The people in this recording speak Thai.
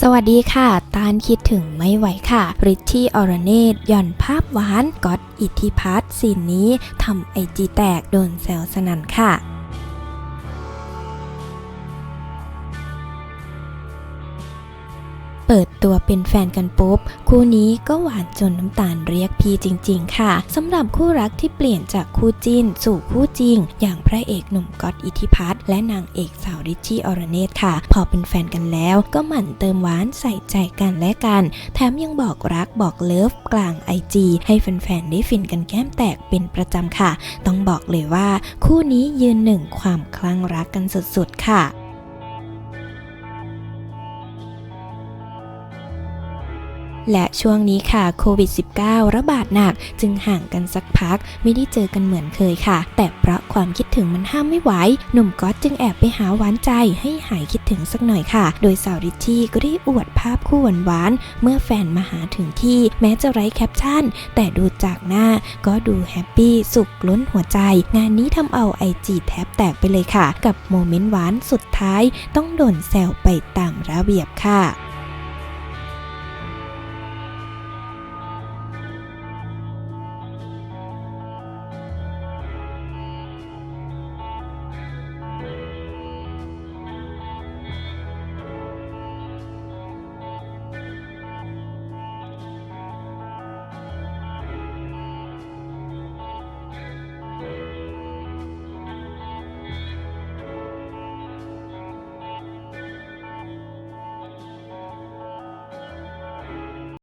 สวัสดีค่ะ ตาลคิดถึงไม่ไหวค่ะริชชี่ออรเนตย่อนภาพหวานก๊อตอิทธิพัฒน์ซีนนี้ทำไอจีแตกโดนแซวสนั่นค่ะ เปิดตัวเป็นแฟนกันปุ๊บ คู่นี้ก็หวานจนน้ำตาลเรียกพี่จริง ๆ ค่ะสำหรับคู่รักที่เปลี่ยนจากคู่จิ้น สู่คู่จริง อย่างพระเอกหนุ่มก๊อตอิทธิพัฒน์และนางเอกสาวริชชี่อรเนตค่ะ พอเป็นแฟนกันแล้วก็หมั่นเติมหวานใส่ใจกันและกัน แถมยังบอกรักบอกเลิฟกลางไอจีให้แฟนๆได้ฟินกันแก้มแตกเป็นประจำค่ะ ต้องบอกเลยว่า คู่นี้ยืนหนึ่งความคลั่งรักกันสุดๆค่ะ และช่วงนี้ค่ะโควิด -19 ระบาดหนัก จึงห่างกันสักพักไม่ได้เจอกันเหมือนเคยค่ะ แต่เพราะความคิดถึงมันห้ามไม่ไหว หนุ่มก๊อตจึงแอบไปหาหวานใจให้หายคิดถึงสักหน่อยค่ะ โดยสาวริชชี่ก็ได้อวดภาพคู่หวานๆเมื่อแฟนมาหาถึงที่แม้จะไร้แคปชั่น แต่ดูจากหน้าก็ดูแฮปปี้สุขล้นหัวใจ งานนี้ทำเอาไอจีแทบแตกไปเลยค่ะ กับโมเมนต์หวานสุดท้ายต้องโดนแซวไปตามระเบียบค่ะ